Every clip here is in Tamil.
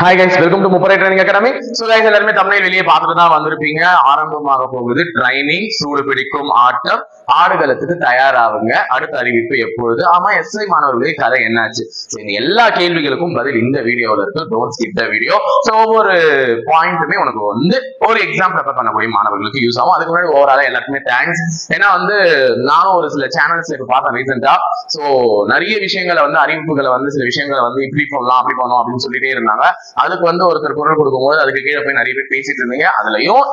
Hi guys welcome to Mupparai training academy so guys எல்லாருமே தமிழ் வெளியே பார்த்துட்டு தான் வந்திருப்பீங்க. ஆரம்பமாக போகுது ட்ரைனிங் சூடு பிடிக்கும் ஆட்டம். ஆடுகளத்துக்கு தயாராகுங்க. அடுத்த அறிவிப்பு எப்பொழுது? ஆமா எஸ்ஐ மாணவர்களே கதை என்னாச்சு? சரி இந்த எல்லா கேள்விகளுக்கும் பதில் இந்த வீடியோவில் இருக்கு. Don't skip the video so ஒவ்வொரு பாயிண்ட்டுமே உனக்கு வந்து ஒரு எக்ஸாம் ப்ரிப்பேர் பண்ணக்கூடிய மாணவர்களுக்கு யூஸ் ஆகும். அதுக்கு முன்னாடி ஓவரால எல்லாருக்குமே தேங்க்ஸ் ஏன்னா வந்து நானும் ஒரு சில சேனல்ஸ் இப்போ பார்த்தேன் ரீசெண்டா ஸோ நிறைய விஷயங்களை வந்து அறிவிப்புகளை வந்து சில விஷயங்களை வந்து இப்படி பண்ணலாம் அப்படி பண்ணலாம் அப்படின்னு சொல்லிட்டே இருந்தாங்க. அதுக்கு வந்து ஒருத்தர் குரல் கொடுக்கும்போது அதுக்கு கீழே போய் நிறைய பேர் பேசிட்டு இருந்தீங்க. அதுலயும்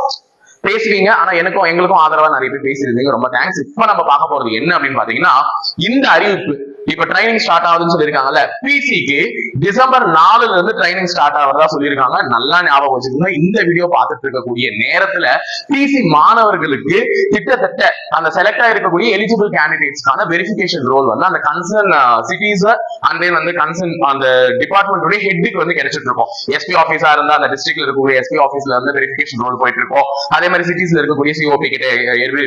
பேசுவீங்க. ஆனா எனக்கும் எங்களுக்கும் ஆதரவா நிறைய பேர் பேசியிருந்தீங்க. ரொம்ப தேங்க்ஸ் இப்ப நம்ம பார்க்க போறது என்ன அப்படின்னு பாத்தீங்கன்னா இந்த அறிவிப்பு இப்ப ட்ரைனிங் ஸ்டார்ட் ஆகுதுன்னு சொல்லியிருக்காங்கல்ல பிசிக்கு டிசம்பர் நாலுல இருந்து ட்ரைனிங் ஸ்டார்ட் ஆகிறதா சொல்லியிருக்காங்க. நல்லா ஞாபகம் வச்சுக்கோங்க. இந்த வீடியோ பார்த்துட்டு இருக்கக்கூடிய நேரத்துல பிசி மாணவர்களுக்கு கிட்டத்தட்ட அந்த செலக்ட் ஆயிருக்கக்கூடிய எலிஜிபிள் கேண்டிடேட்ஸ்க்கான வெரிஃபிகேஷன் ரோல் வந்து அந்த கன்சர்ன் சிட்டிஸ் அண்ட் தென் வந்து கன்சர்ன் அந்த டிபார்ட்மெண்ட்டுடைய ஹெட்டுக்கு வந்து கிடைச்சிட்டு இருக்கும். எஸ்பி ஆஃபீஸா இருந்தா அந்த டிஸ்ட்ரிக்ட்ல இருக்கக்கூடிய எஸ்பி ஆஃபீஸ்ல இருந்து வெரிஃபிகேஷன் ரோல் போயிட்டு இருக்கும். அதே மாதிரி சிட்டிஸ்ல இருக்கக்கூடிய சிஓபி கிட்ட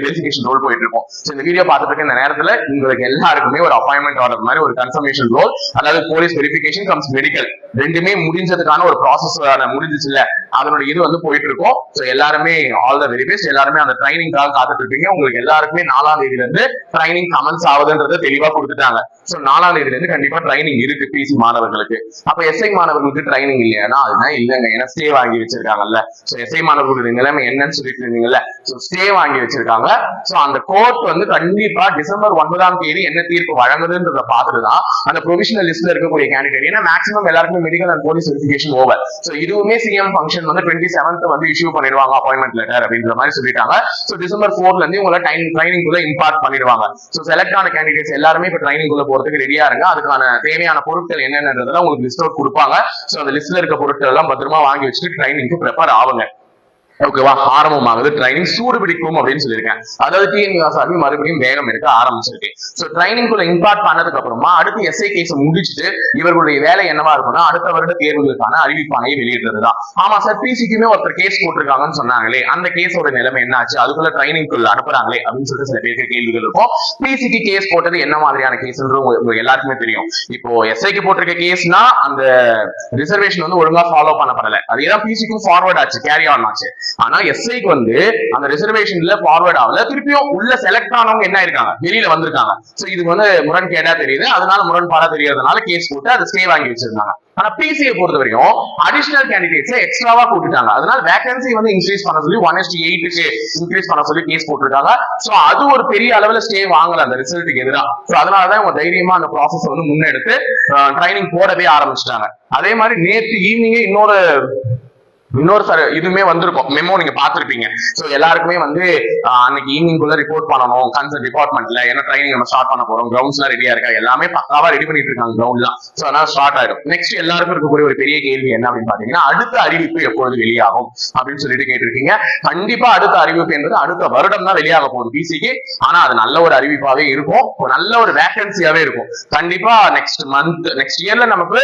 வெரிஃபிகேஷன் ரோல் போயிட்டு இருக்கும். இந்த வீடியோ பார்த்துட்டு இருக்க இந்த நேரத்துல உங்களுக்கு எல்லாருக்குமே ஒரு அப்பாயின்மெண்ட் ஆர்டர் மாதிரி ஒரு கன்ஃபர்மேஷன் ரோல் அதாவது போலீஸ் வெரிஃபிகேஷன் மெடிக்கல் ரெண்டுமே முடிஞ்சதுக்கான ஒரு ப்ராசஸ் முடிஞ்சிச்சு இல்ல அதனுடைய இது வந்து போயிட்டு இருக்கும் ஸோ எல்லாருமே ஆல் த வெரி பெஸ்ட் எல்லாருமே அந்த ட்ரைனிங்காக காத்துட்டு இருப்பீங்க உங்களுக்கு எல்லாருக்குமே நாலாம் தேதியில இருந்து ட்ரைனிங் கமெண்ட்ஸ் ஆகுதுன்றத தெளிவா கொடுத்துட்டாங்க. ஸோ நாலாம் தேதியில இருந்து கண்டிப்பா ட்ரைனிங் இருக்கு பிசி மாணவர்களுக்கு. அப்ப எஸ்ஐ மாணவர்களுக்கு ட்ரைனிங் இல்லையானா அதுதான் இல்லைங்க. ஏன்னா ஸ்டே வாங்கி வச்சிருக்காங்கல்ல. ஸோ எஸ்ஐ மாணவர்களுடைய நிலைமை என்னன்னு சொல்லிட்டு இருந்தீங்கல்ல. ஸோ ஸ்டே வாங்கி வச்சிருக்காங்க. ஸோ அந்த கோர்ட் வந்து கண்டிப்பா டிசம்பர் ஒன்பதாம் தேதி என்ன தீர்ப்பு வழங்குதுன்றத பார்த்துட்டு தான் அந்த ப்ரொவிஷனல் லிஸ்ட்ல இருக்கக்கூடிய கேண்டிடேட் ஏன்னா மேக்ஸிமம் எல்லாருக்குமே medical and police verification over so இதுவுமே சிஎம் ஃபங்க்ஷன் வந்து டுவெண்ட்டி செவன்த் வந்து இஷ்யூ பண்ணிடுவாங்க அப்பாயின்மெண்ட் லெட்டர் அப்படின்ற மாதிரி சொல்லிட்டாங்க. ஸோ டிசம்பர் ஃபோர்ல இருந்து உங்களை டைம் ட்ரைனிங் குள்ள இம்பார்ட் பண்ணிடுவாங்க. ஸோ செலக்ட் ஆன கேண்டிடேட்ஸ் எல்லாருமே இப்போ ட்ரைனிங் குள்ள போறதுக்கு ரெடியா இருங்க. அதுக்கான தேவையான பொருட்கள் என்னென்னதெல்லாம் உங்களுக்கு லிஸ்ட் அவுட் கொடுப்பாங்க. ஸோ அந்த லிஸ்ட்ல இருக்க பொருட்கள் எல்லாம் பத்திரமா வாங்கி வச்சுட்டு ட்ரைனிங்க்கு ப்ரிப்பேர் ஆகுங்க. ஓகேவா? ஆரம்பமாகுது. ட்ரைனிங் சூடு பிடிக்கும் அப்படின்னு சொல்லியிருக்கேன். அதாவது டிஎன்யூஎஸ்ஆர்பி மறுபடியும் வேகம் எடுக்க ஆரம்பிச்சிருக்கு. ஸோ ட்ரைனிங் குள்ள இம்பார்ட் பண்ணதுக்கு அப்புறமா அடுத்து எஸ்ஐ கேஸ் முடிச்சுட்டு இவர்களுடைய வேலை என்னவா இருக்கும்னா அடுத்த வருட தேர்வுகளுக்கான அறிவிப்பானையை வெளியிடுறது தான் ஆமா சார் பிசிக்குமே ஒருத்தர் கேஸ் போட்டிருக்காங்கன்னு சொன்னாங்களே அந்த கேஸோட நிலைமை என்ன ஆச்சு அதுக்குள்ள ட்ரைனிங் குள்ள அனுப்புறாங்களே அப்படின்னு சொல்லிட்டு சில பேருக்கு கேள்விகள் இருக்கும். பிசிக்கு கேஸ் போட்டது என்ன மாதிரியான கேஸ்ன்றது உங்களுக்கு எல்லாருக்குமே தெரியும். இப்போ எஸ்ஐக்கு போட்டிருக்க கேஸ்னா அந்த ரிசர்வேஷன் வந்து ஒழுங்கா ஃபாலோ பண்ணப்படல. அதேதான் பிசிக்கும் ஃபார்வர்ட் ஆச்சு கேரி ஆன் ஆச்சு. ஆனா எஸ்ஐக்கு வந்து அந்த ரிசர்வேஷன்ல ஃபார்வர்ட் ஆகல. திருப்பியும் உள்ள செலக்ட் ஆனவங்க என்ன இருக்காங்க வெளியில வந்திருக்காங்க. சோ இது வந்து முரண்கேடா தெரியுது. அதனால முரண்பாடா தெரியறதுனால கேஸ் போட்டு அதை ஸ்டே வாங்கி வச்சிருந்தாங்க. ஆனா பிசியை பொறுத்த வரைக்கும் அடிஷனல் கேண்டிடேட்ஸ் எக்ஸ்ட்ராவா கூட்டிட்டாங்க. அதனால வேகன்சி வந்து இன்க்ரீஸ் பண்ண சொல்லி ஒன் எஸ்டி எயிட்டுக்கு இன்க்ரீஸ் பண்ண சொல்லி கேஸ் போட்டிருக்காங்க. சோ அது ஒரு பெரிய அளவுல ஸ்டே வாங்கல அந்த ரிசல்ட்டுக்கு எதிராக சோ அதனாலதான் இவங்க தைரியமா அந்த ப்ராசஸ் வந்து முன்னெடுத்து ட்ரைனிங் போடவே ஆரம்பிச்சிட்டாங்க. அதே மாதிரி நேற்று ஈவினிங்கே இன்னொரு இன்னொரு சார் இதுவுமே வந்திருக்கும். மெமோ நீங்க பாத்திருப்பீங்க சோ எல்லாருக்குமே வந்து அன்னைக்கு ஈவினிங் குள்ள ரிப்போர்ட் பண்ணணும். கன்சர்ன் டிபார்ட்மெண்ட்ல என்ன ட்ரைனிங் நம்ம ஸ்டார்ட் பண்ண போறோம். கிரவுண்ட்ஸ் எல்லாம் ரெடியா இருக்கா? எல்லாமே பக்காவா ரெடி பண்ணிட்டு இருக்காங்க கிரவுண்ட்லாம் சோ அதனால ஸ்டார்ட் ஆயிடும். நெக்ஸ்ட் எல்லாருக்கும் இருக்கக்கூடிய ஒரு பெரிய கேள்வி என்ன அப்படின்னு பாத்தீங்கன்னா அடுத்த அறிவிப்பு எப்பொழுது வெளியாகும்? அப்படின்னு சொல்லிட்டு கேட்டிருக்கீங்க. கண்டிப்பா அடுத்த அறிவிப்பு என்பது அடுத்த வருடம் தான் வெளியாக போகுது பிசிக்கு ஆனா அது நல்ல ஒரு அறிவிப்பாவே இருக்கும். ஒரு நல்ல ஒரு வேகன்சியாவே இருக்கும். கண்டிப்பா நெக்ஸ்ட் மந்த் நெக்ஸ்ட் இயர்ல நமக்கு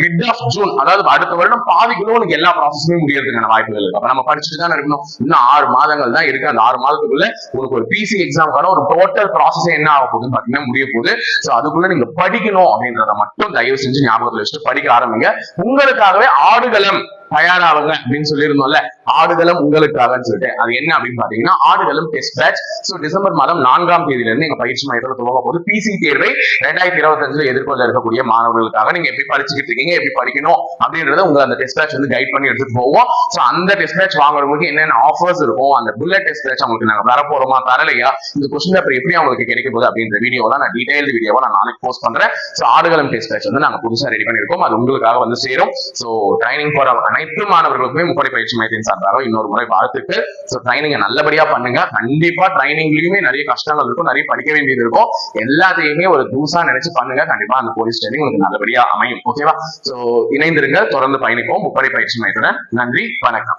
மிட் ஆஃப் ஜூன் அதாவது அடுத்த வருடம் பாதிக்குள்ள உனக்கு எல்லா ப்ராசஸுமே முடியறதுக்கான வாய்ப்புகள் இருக்கு. அப்ப நம்ம படிச்சுட்டு தான் இருக்கணும். இன்னும் ஆறு மாதங்கள் தான் இருக்கு. அந்த ஆறு மாதத்துக்குள்ள உங்களுக்கு ஒரு பிசி எக்ஸாமுக்கான ஒரு டோட்டல் ப்ராசஸ் என்ன ஆக போகுதுன்னு பாத்தீங்கன்னா முடிய போகுது. சோ அதுக்குள்ள நீங்க படிக்கணும் அப்படின்றத மட்டும் தயவு செஞ்சு ஞாபகத்துல வச்சுட்டு படிக்க ஆரம்பிங்க. உங்களுக்காகவே ஆடுகளம் தயாராகுங்க அப்படின்னு சொல்லியிருந்தோம்ல. ஆடுகளம் உங்களுக்காகன்னு சொல்லிட்டு. அது என்ன அப்படின்னு பாத்தீங்கன்னா ஆடுகளம் டெஸ்ட் பேட்ச் ஸோ டிசம்பர் மாதம் நான்காம் தேதியில இருந்து எங்க பயிற்சி மையத்தில் துவங்க போது பிசி தேர்வை ரெண்டாயிரத்தி இருபத்தஞ்சுல எதிர்கொள்ள இருக்கக்கூடிய மாணவர்களுக்காக நீங்க எப்படி படிச்சுக்கிட்டு இருக்கீங்க எப்படி படிக்கணும் அப்படின்றத உங்க அந்த டெஸ்ட் பேட்ச் வந்து கைட் பண்ணி எடுத்துட்டு போவோம். சோ அந்த டெஸ்ட் பேட்ச் வாங்குறவங்களுக்கு என்னென்ன ஆஃபர்ஸ் இருக்கும் அந்த புல்லட் டெஸ்ட் பேட்ச் அவங்களுக்கு நாங்க வரப்போறோமா போறோமா தரலையா இந்த கொஸ்டின் பேப்பர் எப்படி அவங்களுக்கு கிடைக்க போகுது அப்படின்ற வீடியோலாம் நான் டீடைல்டு வீடியோவா நான் நாளைக்கு போஸ்ட் பண்றேன். சோ ஆடுகளம் டெஸ்ட் பேட்ச் வந்து நாங்க புதுசா ரெடி பண்ணிருக்கோம் அது உங்களுக்காக வந்து சேரும். சோ ட்ரைனிங் போற அனைத்து மாணவர்களுக்குமே முப்படை பயிற்சி மையத்தின் சார்பாக இன்னொரு முறை வாழ்த்துக்கு ஸோ ட்ரைனிங்கை நல்லபடியா பண்ணுங்க. கண்டிப்பா ட்ரைனிங்லயுமே நிறைய கஷ்டங்கள் இருக்கும். நிறைய படிக்க வேண்டியது இருக்கும். எல்லாத்தையுமே ஒரு தூசா நினைச்சு பண்ணுங்க. கண்டிப்பா அந்த போலீஸ் ட்ரைனிங் உங்களுக்கு நல்லபடியா அமையும். ஓகேவா சோ இணைந்திருங்க தொடர்ந்து பயணிப்போம். முப்படை பயிற்சி மையத்துடன். நன்றி. வணக்கம்.